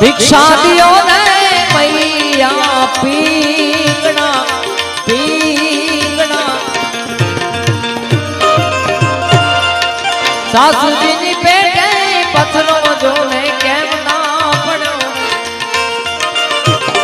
ભિક્ષા દિયો ને મૈયા પીંગણા. પીંગણા સાસુ